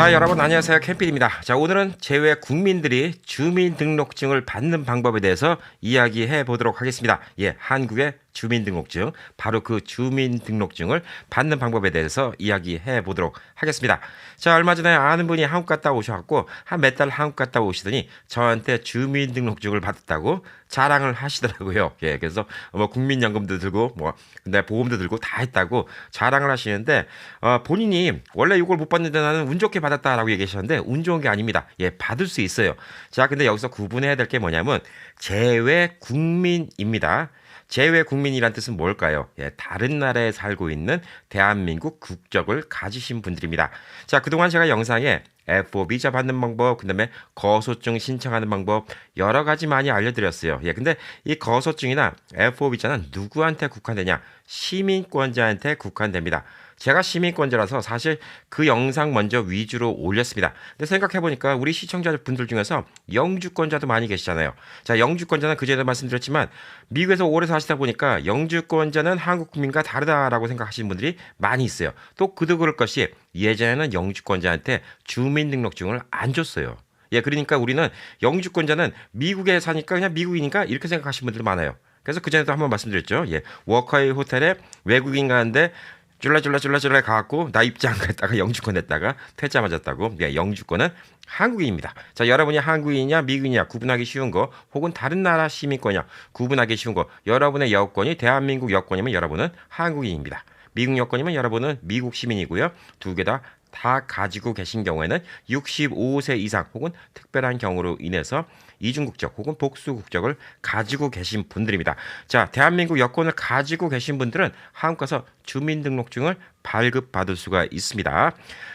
자 여러분 안녕하세요 캠필입니다. 자 오늘은 제외 국민들이 주민등록증을 받는 방법에 대해서 이야기해 보도록 하겠습니다. 예, 한국의 주민등록증 바로 그 주민등록증을 받는 방법에 대해서 이야기해 보도록 하겠습니다. 자 얼마 전에 아는 분이 한국 갔다 오셔갖고 한 몇 달 한국 갔다 오시더니 저한테 주민등록증을 받았다고 자랑을 하시더라고요. 예, 그래서 뭐 국민연금도 들고 뭐 근데 보험도 들고 다 했다고 자랑을 하시는데 어, 본인이 원래 이걸 못 받는데 나는 운 좋게 받았다라고 얘기하셨는데 운 좋은 게 아닙니다. 예, 받을 수 있어요. 자, 근데 여기서 구분해야 될 게 뭐냐면 재외 국민입니다. 재외 국민이란 뜻은 뭘까요? 예, 다른 나라에 살고 있는 대한민국 국적을 가지신 분들입니다. 자, 그동안 제가 영상에 F4 비자 받는 방법, 그다음에 거소증 신청하는 방법 여러 가지 많이 알려드렸어요. 예, 근데 이 거소증이나 F4 비자는 누구한테 국한되냐? 시민권자한테 국한됩니다. 제가 시민권자라서 사실 그 영상 먼저 위주로 올렸습니다. 근데 생각해보니까 우리 시청자분들 중에서 영주권자도 많이 계시잖아요. 자, 영주권자는 그전에도 말씀드렸지만 미국에서 오래 사시다 보니까 영주권자는 한국 국민과 다르다라고 생각하시는 분들이 많이 있어요. 또 그도 그럴 것이 예전에는 영주권자한테 주민등록증을 안 줬어요. 예, 그러니까 우리는 영주권자는 미국에 사니까 그냥 미국이니까 이렇게 생각하시는 분들 많아요. 그래서 그전에도 한번 말씀드렸죠. 예, 워커웨이 호텔에 외국인 가는데 쫄라쫄라쫄라쫄라 가갖고 나 입장 갔다가 영주권 냈다가 퇴짜 맞았다고 예, 영주권은 한국인입니다. 자 여러분이 한국인이냐 미국이냐 구분하기 쉬운 거 혹은 다른 나라 시민권이냐 구분하기 쉬운 거 여러분의 여권이 대한민국 여권이면 여러분은 한국인입니다. 미국 여권이면 여러분은 미국 시민이고요. 두 개다다 가지고 계신 경우에는 65세 이상 혹은 특별한 경우로 인해서 이중국적 혹은 복수국적을 가지고 계신 분들입니다. 자, 대한민국 여권을 가지고 계신 분들은 한국 가서 주민등록증을 발급받을 수가 있습니다.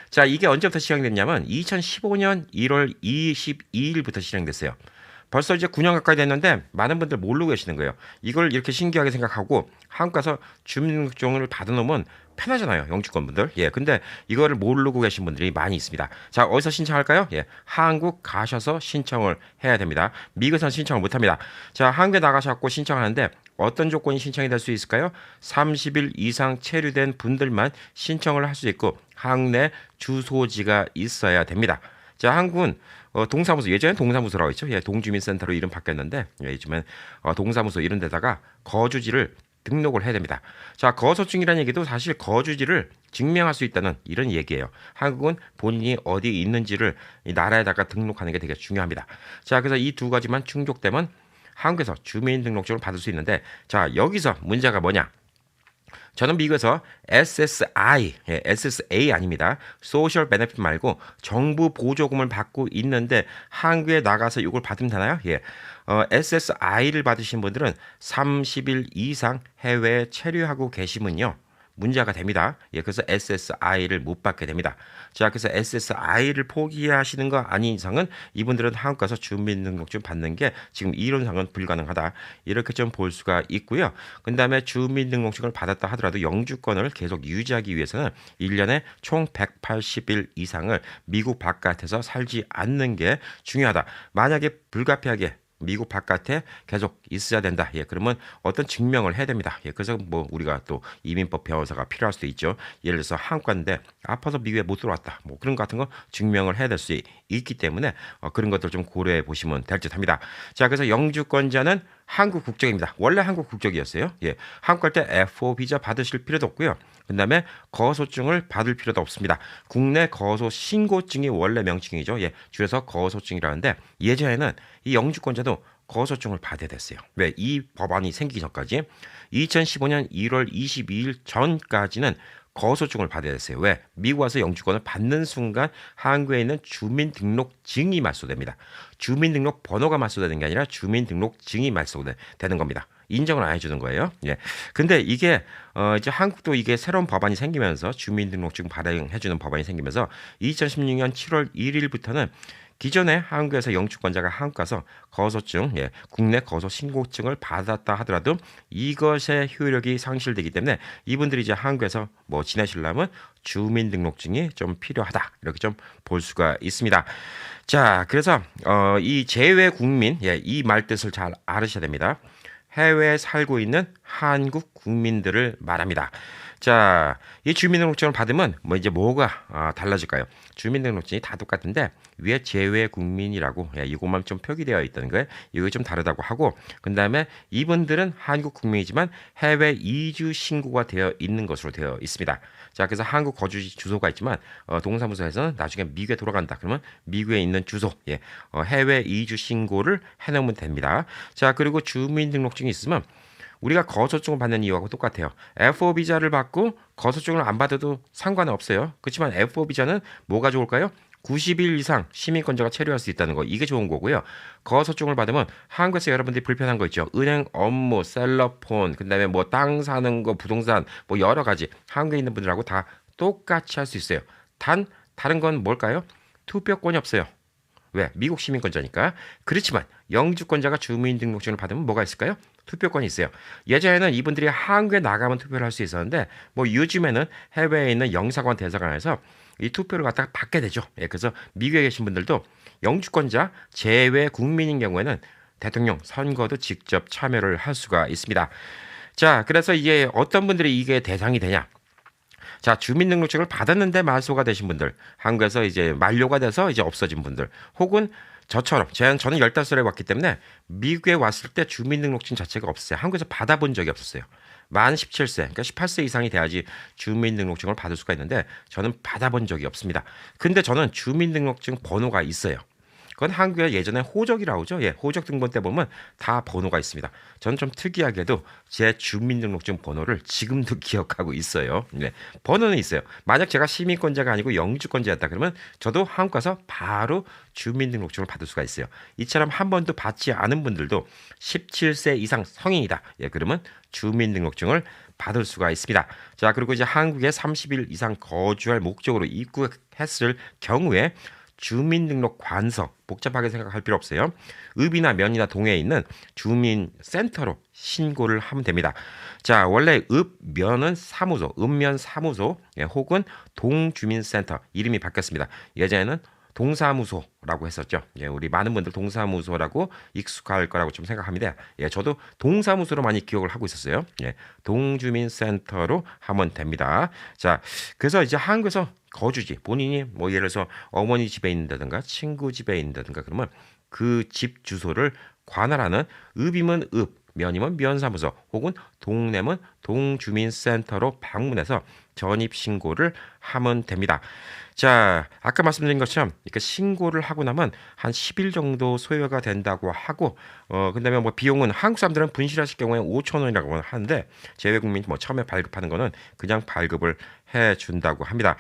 자, 이게 언제부터 시작됐냐면 2015년 1월 22일부터 시작됐어요. 벌써 이제 9년 가까이 됐는데 많은 분들 모르고 계시는 거예요. 이걸 이렇게 신기하게 생각하고 한국 가서 주민등록증을 받아놓으면 편하잖아요. 영주권 분들. 예. 근데 이거를 모르고 계신 분들이 많이 있습니다. 자, 어디서 신청할까요? 예. 한국 가셔서 신청을 해야 됩니다. 미국에서는 신청을 못 합니다. 자, 한국에 나가셔서 신청하는데 어떤 조건이 신청이 될 수 있을까요? 30일 이상 체류된 분들만 신청을 할 수 있고 한국 내 주소지가 있어야 됩니다. 자, 한국은 어, 동사무소 예전엔 동사무소라고 했죠. 예, 동주민센터로 이름 바뀌었는데 예, 요즘엔 어, 동사무소 이런 데다가 거주지를 등록을 해야 됩니다. 자, 거소증이라는 얘기도 사실 거주지를 증명할 수 있다는 이런 얘기예요. 한국은 본인이 어디 있는지를 이 나라에다가 등록하는 게 되게 중요합니다. 자, 그래서 이 두 가지만 충족되면 한국에서 주민등록증을 받을 수 있는데 자, 여기서 문제가 뭐냐? 저는 미국에서 SSI, 예, SSA 아닙니다. 소셜 베네핏 말고 정부 보조금을 받고 있는데 한국에 나가서 이걸 받으면 되나요? 예. 어, SSI를 받으신 분들은 30일 이상 해외에 체류하고 계시면요. 문제가 됩니다. 예, 그래서 SSI를 못 받게 됩니다. 자, 그래서 SSI를 포기하시는 거 아닌 이상은 이분들은 한국 가서 주민등록증 받는 게 지금 이론상은 불가능하다. 이렇게 좀 볼 수가 있고요. 그 다음에 주민등록증을 받았다 하더라도 영주권을 계속 유지하기 위해서는 1년에 총 180일 이상을 미국 바깥에서 살지 않는 게 중요하다. 만약에 불가피하게 미국 바깥에 계속 있어야 된다. 예, 그러면 어떤 증명을 해야 됩니다. 예, 그래서 뭐 우리가 또 이민법 변호사가 필요할 수도 있죠. 예를 들어서 갔는데 아파서 미국에 못 들어왔다. 뭐 그런 거 같은 거 증명을 해야 될 수 있기 때문에 어, 그런 것들 좀 고려해 보시면 될 듯합니다. 자, 그래서 영주권자는 한국 국적입니다. 원래 한국 국적이었어요. 예, 한국 갈 때 F4 비자 받으실 필요도 없고요. 그다음에 거소증을 받을 필요도 없습니다. 국내 거소 신고증이 원래 명칭이죠. 예, 줄여서 거소증이라는데 예전에는 이 영주권자도 거소증을 받아야 됐어요. 왜? 이 법안이 생기기 전까지 2015년 1월 22일 전까지는 거소증을 받아야 됐어요. 왜? 미국 와서 영주권을 받는 순간 한국에 있는 주민등록증이 말소됩니다. 주민등록 번호가 말소되는 게 아니라 주민등록증이 말소되는 겁니다. 인정을 안 해주는 거예요. 예. 근데 이게 어 이제 한국도 이게 새로운 법안이 생기면서 주민등록증 발행해주는 법안이 생기면서 2016년 7월 1일부터는 기존에 한국에서 영주권자가 한국 가서 거소증, 예, 국내 거소 신고증을 받았다 하더라도 이것의 효력이 상실되기 때문에 이분들이 이제 한국에서 뭐 지내시려면 주민등록증이 좀 필요하다 이렇게 좀 볼 수가 있습니다. 자, 그래서 어, 이 재외 국민, 예, 이 말 뜻을 잘 알으셔야 됩니다. 해외에 살고 있는 한국 국민들을 말합니다. 자, 이 주민등록증을 받으면 뭐 이제 뭐가 아, 달라질까요? 주민등록증이 다 똑같은데 위에 제외 국민이라고 예, 이것만 좀 표기되어 있다는 거예요. 이거 좀 다르다고 하고 그다음에 이분들은 한국 국민이지만 해외 이주 신고가 되어 있는 것으로 되어 있습니다. 자, 그래서 한국 거주 주소가 있지만 어, 동사무소에서는 나중에 미국에 돌아간다. 그러면 미국에 있는 주소, 예, 어, 해외 이주 신고를 해놓으면 됩니다. 자, 그리고 주민등록증이 있으면 우리가 거소증을 받는 이유하고 똑같아요. F4 비자를 받고 거소증을 안 받아도 상관은 없어요. 그렇지만 F4 비자는 뭐가 좋을까요? 90일 이상 시민권자가 체류할 수 있다는 거 이게 좋은 거고요. 거소증을 받으면 한국에서 여러분들이 불편한 거 있죠. 은행 업무, 셀러폰, 그다음에 뭐 땅 사는 거, 부동산 뭐 여러 가지 한국에 있는 분들하고 다 똑같이 할 수 있어요. 단 다른 건 뭘까요? 투표권이 없어요. 왜? 미국 시민권자니까. 그렇지만 영주권자가 주민등록증을 받으면 뭐가 있을까요? 투표권이 있어요. 예전에는 이분들이 한국에 나가면 투표를 할 수 있었는데 뭐 요즘에는 해외에 있는 영사관 대사관에서 이 투표를 갖다가 받게 되죠. 예, 그래서 미국에 계신 분들도 영주권자 제외 국민인 경우에는 대통령 선거도 직접 참여를 할 수가 있습니다. 자, 그래서 이게 어떤 분들이 이게 대상이 되냐? 자, 주민등록증을 받았는데 말소가 되신 분들, 한국에서 이제 만료가 돼서 이제 없어진 분들, 혹은 저처럼, 제 저는 15살에 왔기 때문에 미국에 왔을 때 주민등록증 자체가 없어요. 한국에서 받아본 적이 없었어요. 만 17세, 그러니까 18세 이상이 돼야지 주민등록증을 받을 수가 있는데 저는 받아본 적이 없습니다. 근데 저는 주민등록증 번호가 있어요. 그건 한국에 예전에 호적이라고 하죠. 예, 호적 등본 때 보면 다 번호가 있습니다. 저는 좀 특이하게도 제 주민등록증 번호를 지금도 기억하고 있어요. 네, 번호는 있어요. 만약 제가 시민권자가 아니고 영주권자였다 그러면 저도 한국 가서 바로 주민등록증을 받을 수가 있어요. 이처럼 한 번도 받지 않은 분들도 17세 이상 성인이다. 예, 그러면 주민등록증을 받을 수가 있습니다. 자, 그리고 이제 한국에 30일 이상 거주할 목적으로 입국했을 경우에 주민등록 관서 복잡하게 생각할 필요 없어요. 읍이나 면이나 동에 있는 주민센터로 신고를 하면 됩니다. 자, 원래 읍, 면은 사무소, 읍면 사무소 예, 혹은 동주민센터 이름이 바뀌었습니다. 예전에는 동사무소라고 했었죠. 예, 우리 많은 분들 동사무소라고 익숙할 거라고 좀 생각합니다. 예, 저도 동사무소로 많이 기억을 하고 있었어요. 예, 동주민센터로 하면 됩니다. 자, 그래서 이제 한국에서 거주지 본인이 뭐 예를 들어서 어머니 집에 있는다든가 친구 집에 있는다든가 그러면 그 집 주소를 관할하는 읍이면 읍, 면이면 면사무소 혹은 동네면 동주민센터로 방문해서 전입 신고를 하면 됩니다. 자, 아까 말씀드린 것처럼 이렇게 신고를 하고 나면 한 10일 정도 소요가 된다고 하고 어 그다음에 뭐 비용은 한국 사람들은 분실하실 경우에 5천 원이라고 하는데 제외국민 뭐 처음에 발급하는 거는 그냥 발급을 해 준다고 합니다.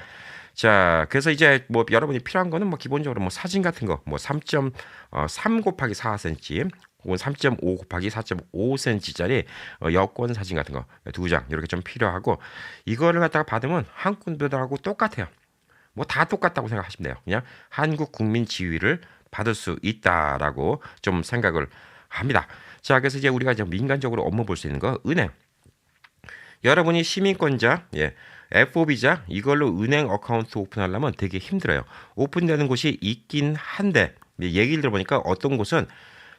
자, 그래서 이제 뭐 여러분이 필요한 거는 뭐 기본적으로 뭐 사진 같은 거, 뭐 3.3 어, 곱하기 4cm, 혹은 3.5 곱하기 4.5cm짜리 어, 여권 사진 같은 거 두 장 이렇게 좀 필요하고 이거를 갖다가 받으면 한국 분들하고 똑같아요. 뭐 다 똑같다고 생각하시면 돼요. 그냥 한국 국민 지위를 받을 수 있다라고 좀 생각을 합니다. 자, 그래서 이제 우리가 이제 민간적으로 업무 볼 수 있는 거 은행. 여러분이 시민권자, 예, F4 비자 이걸로 은행 어카운트 오픈하려면 되게 힘들어요. 오픈되는 곳이 있긴 한데 얘기를 들어보니까 어떤 곳은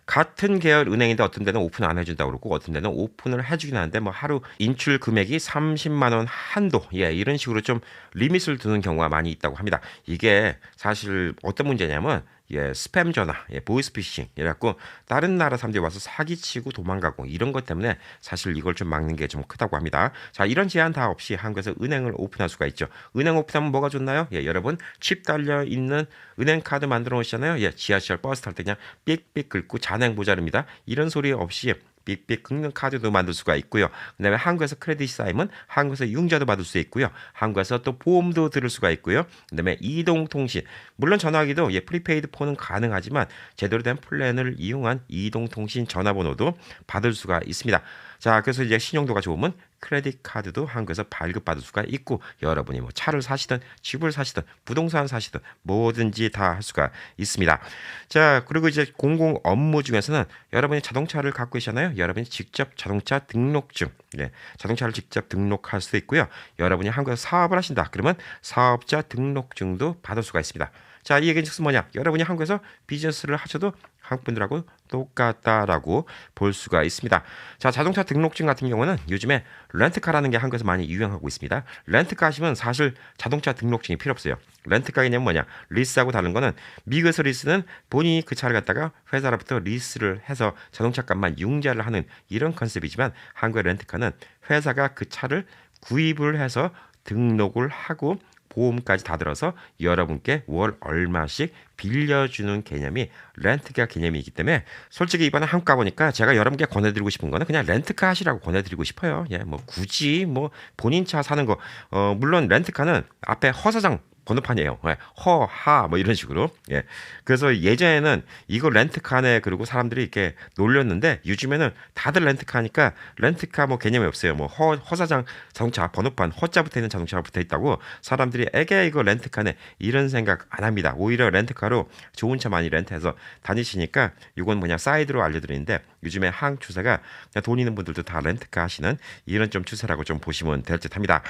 같은 계열 은행인데 어떤 데는 오픈 안 해준다고 그러고 어떤 데는 오픈을 해주긴 하는데 뭐 하루 인출 금액이 30만 원 한도 예 이런 식으로 좀 리밋을 두는 경우가 많이 있다고 합니다. 이게 사실 어떤 문제냐면 예, 스팸 전화, 예, 보이스 피싱 이래갖고 다른 나라 사람들이 와서 사기치고 도망가고 이런 것 때문에 사실 이걸 좀 막는 게 좀 크다고 합니다. 자, 이런 제한 다 없이 한국에서 은행을 오픈할 수가 있죠. 은행 오픈하면 뭐가 좋나요? 예, 여러분 칩 달려 있는 은행 카드 만들어 놓으시잖아요. 예, 지하철 버스 탈 때 그냥 삑삑 긁고 잔행 모자릅니다. 이런 소리 없이 빅빅 긁는 카드도 만들 수가 있고요. 그다음에 한국에서 크레딧 쌓이면 한국에서 융자도 받을 수 있고요. 한국에서 또 보험도 들을 수가 있고요. 그다음에 이동통신 물론 전화기도 예 프리페이드 폰은 가능하지만 제대로 된 플랜을 이용한 이동통신 전화번호도 받을 수가 있습니다. 자, 그래서 이제 신용도가 좋으면 크레딧 카드도 한국에서 발급받을 수가 있고 여러분이 뭐 차를 사시든 집을 사시든 부동산 사시든 뭐든지 다 할 수가 있습니다. 자, 그리고 이제 공공 업무 중에서는 여러분이 자동차를 갖고 계시잖아요. 여러분이 직접 자동차 등록증, 네, 자동차를 직접 등록할 수 있고요. 여러분이 한국에서 사업을 하신다. 그러면 사업자 등록증도 받을 수가 있습니다. 자, 이 얘기는 즉슨 뭐냐? 여러분이 한국에서 비즈니스를 하셔도 한국 분들하고 똑같다라고 볼 수가 있습니다. 자, 자동차 등록증 같은 경우는 요즘에 렌트카라는 게 한국에서 많이 유행하고 있습니다. 렌트카 하시면 사실 자동차 등록증이 필요 없어요. 렌트카 개념은 뭐냐? 리스하고 다른 거는 미국에서 리스는 본인이 그 차를 갖다가 회사로부터 리스를 해서 자동차 값만 융자를 하는 이런 컨셉이지만 한국의 렌트카는 회사가 그 차를 구입을 해서 등록을 하고 보험까지 다 들어서 여러분께 월 얼마씩 빌려주는 개념이 렌트카 개념이기 때문에 솔직히 이번에 한국 가보니까 제가 여러분께 권해드리고 싶은 거는 그냥 렌트카 하시라고 권해드리고 싶어요. 예, 뭐 굳이 뭐 본인 차 사는 거, 어, 물론 렌트카는 앞에 허사장 번호판이에요. 예, 허, 하, 뭐 이런 식으로. 예. 그래서 예전에는 이거 렌트카네 그리고 사람들이 이렇게 놀렸는데 요즘에는 다들 렌트카니까 렌트카 뭐 개념이 없어요. 뭐 허, 허사장 자동차 번호판 허자 붙어 있는 자동차가 붙어 있다고 사람들이 에게 이거 렌트카네 이런 생각 안 합니다. 오히려 렌트카로 좋은 차 많이 렌트해서 다니시니까 이건 뭐냐 사이드로 알려드리는데 요즘에 항 추세가 돈 있는 분들도 다 렌트카 하시는 이런 좀 추세라고 좀 보시면 될 듯 합니다.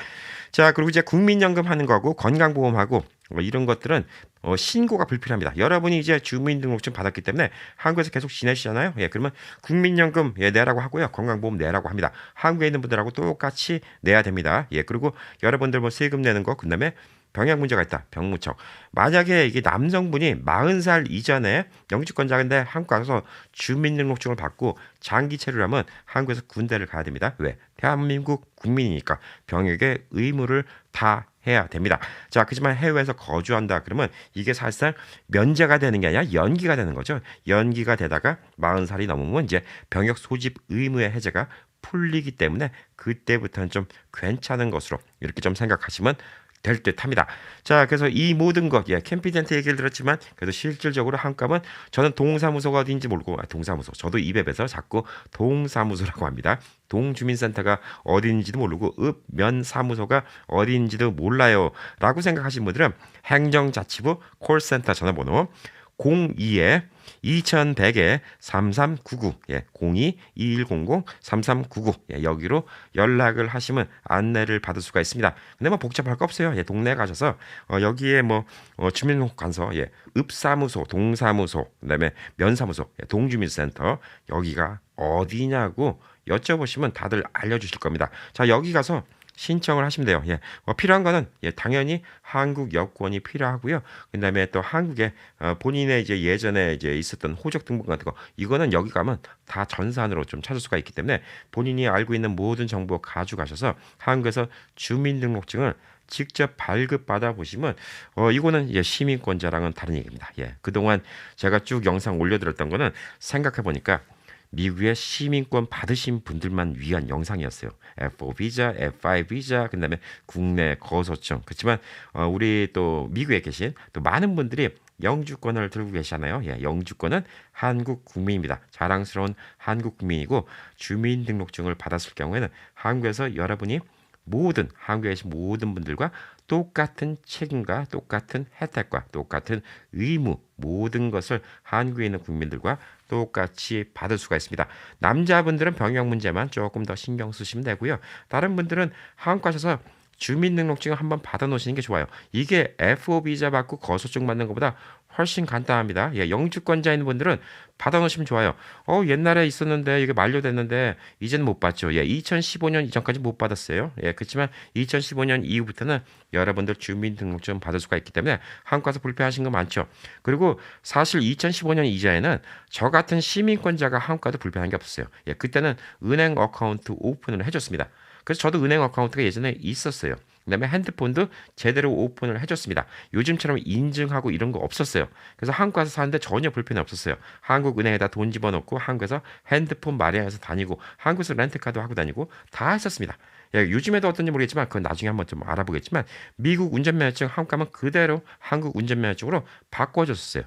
자 그리고 이제 국민연금 하는 거하고 건강보험하고 뭐 이런 것들은 어, 신고가 불필요합니다. 여러분이 이제 주민등록증 받았기 때문에 한국에서 계속 지내시잖아요. 예, 그러면 국민연금 예, 내라고 하고요. 건강보험 내라고 합니다. 한국에 있는 분들하고 똑같이 내야 됩니다. 예, 그리고 여러분들 뭐 세금 내는 거 그 다음에 병역 문제가 있다. 병무청. 만약에 이게 남성분이 40살 이전에 영주권자인데 한국 가서 주민등록증을 받고 장기 체류를 하면 한국에서 군대를 가야 됩니다. 왜? 대한민국 국민이니까 병역의 의무를 다 해야 됩니다. 자, 그지만 해외에서 거주한다 그러면 이게 사실상 면제가 되는 게 아니라 연기가 되는 거죠. 연기가 되다가 40살이 넘으면 이제 병역 소집 의무의 해제가 풀리기 때문에 그때부터는 좀 괜찮은 것으로 이렇게 좀 생각하시면 될 듯합니다. 자, 그래서 이 모든 것, 예, 캠피젠트 얘기를 들었지만 그래도 실질적으로 한감은 저는 동사무소가 어디인지 모르고 아, 동사무소, 저도 입앱에서 자꾸 동사무소라고 합니다. 동주민센터가 어디인지도 모르고 읍면 사무소가 어디인지도 몰라요라고 생각하시는 분들은 행정자치부 콜센터 전화번호 02에 2100에 3399 예, 02-2100-3399 예, 여기로 연락을 하시면 안내를 받을 수가 있습니다. 근데 뭐 복잡할 거 없어요. 예, 동네 가셔서 어, 여기에 뭐 어, 주민등록관서, 예, 읍사무소, 동사무소, 그 다음에 면사무소, 예, 동주민센터 여기가 어디냐고 여쭤보시면 다들 알려주실 겁니다. 자 여기 가서 신청을 하시면 돼요. 예. 어, 필요한 거는 예, 당연히 한국 여권이 필요하고요. 그다음에 또 한국에 어, 본인의 이제 예전에 이제 있었던 호적 등본 같은 거 이거는 여기 가면 다 전산으로 좀 찾을 수가 있기 때문에 본인이 알고 있는 모든 정보 가져가셔서 한국에서 주민등록증을 직접 발급받아 보시면 어 이거는 예, 시민권자랑은 다른 얘기입니다. 예. 그동안 제가 쭉 영상 올려 드렸던 거는 생각해 보니까 미국의 시민권 받으신 분들만 위한 영상이었어요. F4 비자, F5 비자, 그다음에 국내 거소증. 그렇지만 어, 우리 또 미국에 계신 또 많은 분들이 영주권을 들고 계시잖아요. 예, 영주권은 한국 국민입니다. 자랑스러운 한국 국민이고 주민등록증을 받았을 경우에는 한국에서 여러분이 모든 한국에 계신 모든 분들과 똑같은 책임과 똑같은 혜택과 똑같은 의무 모든 것을 한국에 있는 국민들과 똑같이 받을 수가 있습니다. 남자분들은 병역 문제만 조금 더 신경 쓰시면 되고요. 다른 분들은 한국 가셔서 주민등록증을 한번 받아놓으시는 게 좋아요. 이게 F5 비자 받고 거소증 받는 것보다 훨씬 간단합니다. 예, 영주권자인 분들은 받아놓으시면 좋아요. 어, 옛날에 있었는데 이게 만료됐는데 이제는 못 받죠. 예, 2015년 이전까지 못 받았어요. 예, 그렇지만 2015년 이후부터는 여러분들 주민등록증 받을 수가 있기 때문에 한국 가서 불편하신 거 많죠. 그리고 사실 2015년 이전에는 저 같은 시민권자가 한국 가도 불편한 게 없었어요. 예, 그때는 은행 어카운트 오픈을 해줬습니다. 그래서 저도 은행 어카운트가 예전에 있었어요. 그다음에 핸드폰도 제대로 오픈을 해줬습니다. 요즘처럼 인증하고 이런 거 없었어요. 그래서 한국 가서 사는데 전혀 불편이 없었어요. 한국 은행에다 돈 집어넣고 한국에서 핸드폰 마련해서 다니고 한국에서 렌트카도 하고 다니고 다 했었습니다. 예, 요즘에도 어떤지 모르겠지만 그건 나중에 한번 좀 알아보겠지만 미국 운전면허증 한국 가면 그대로 한국 운전면허증으로 바꿔줬었어요.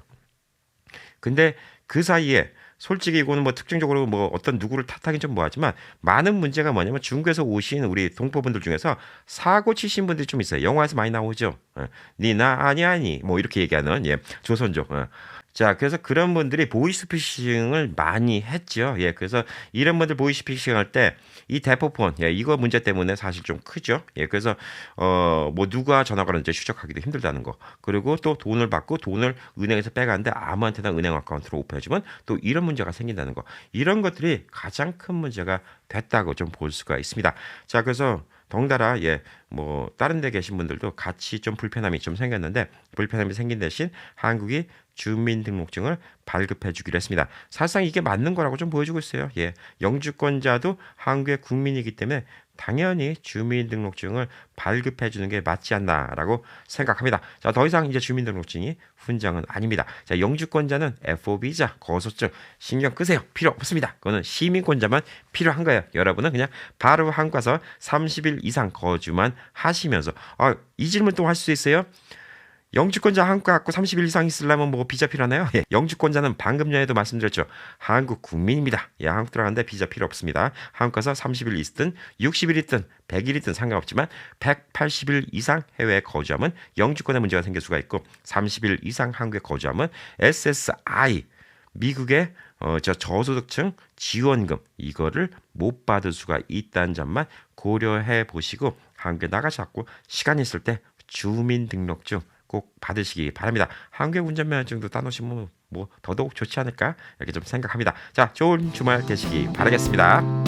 근데 그 사이에 솔직히 이거는 뭐 특징적으로 뭐 어떤 누구를 탓하긴 좀 뭐하지만 많은 문제가 뭐냐면 중국에서 오신 우리 동포분들 중에서 사고 치신 분들이 좀 있어요. 영화에서 많이 나오죠. 어, 니나 아니 아니 뭐 이렇게 얘기하는 예 조선족. 어. 자, 그래서 그런 분들이 보이스피싱을 많이 했죠. 예, 그래서 이런 분들 보이스피싱 할 때 이 대포폰, 예, 이거 문제 때문에 사실 좀 크죠. 예, 그래서 어, 뭐 누가 전화가 오는지 추적하기도 힘들다는 거. 그리고 또 돈을 받고 돈을 은행에서 빼가는데 아무한테나 은행 어카운트로 오픈해주면 또 이런 문제가 생긴다는 거. 이런 것들이 가장 큰 문제가 됐다고 좀 볼 수가 있습니다. 자, 그래서 덩달아 예, 뭐 다른 데 계신 분들도 같이 좀 불편함이 좀 생겼는데 불편함이 생긴 대신 한국이 주민등록증을 발급해 주기로 했습니다. 사실상 이게 맞는 거라고 좀 보여주고 있어요. 예. 영주권자도 한국의 국민이기 때문에 당연히 주민등록증을 발급해 주는 게 맞지 않나라고 생각합니다. 자, 더 이상 이제 주민등록증이 훈장은 아닙니다. 자, 영주권자는 FOB자, 거소증 신경 끄세요. 필요 없습니다. 그거는 시민권자만 필요한 거예요. 여러분은 그냥 바로 한국 가서 30일 이상 거주만 하시면서 아, 이 질문 또 할 수 있어요. 영주권자 한국 갖고 30일 이상 있으려면 뭐 비자 필요하나요? 예, 영주권자는 방금 전에도 말씀드렸죠. 한국 국민입니다. 예, 한국 들어가는데 비자 필요 없습니다. 한국 가서 30일 있든 60일 있든 100일 있든 상관없지만 180일 이상 해외에 거주하면 영주권에 문제가 생길 수가 있고 30일 이상 한국에 거주하면 SSI 미국의 어, 저 저소득층 지원금 이거를 못 받을 수가 있다는 점만 고려해 보시고 한국에 나가셔갖고 시간 있을 때 주민등록증 꼭 받으시기 바랍니다. 한국의 운전면허증도 따놓으시면 뭐 더더욱 좋지 않을까 이렇게 좀 생각합니다. 자, 좋은 주말 되시기 바라겠습니다.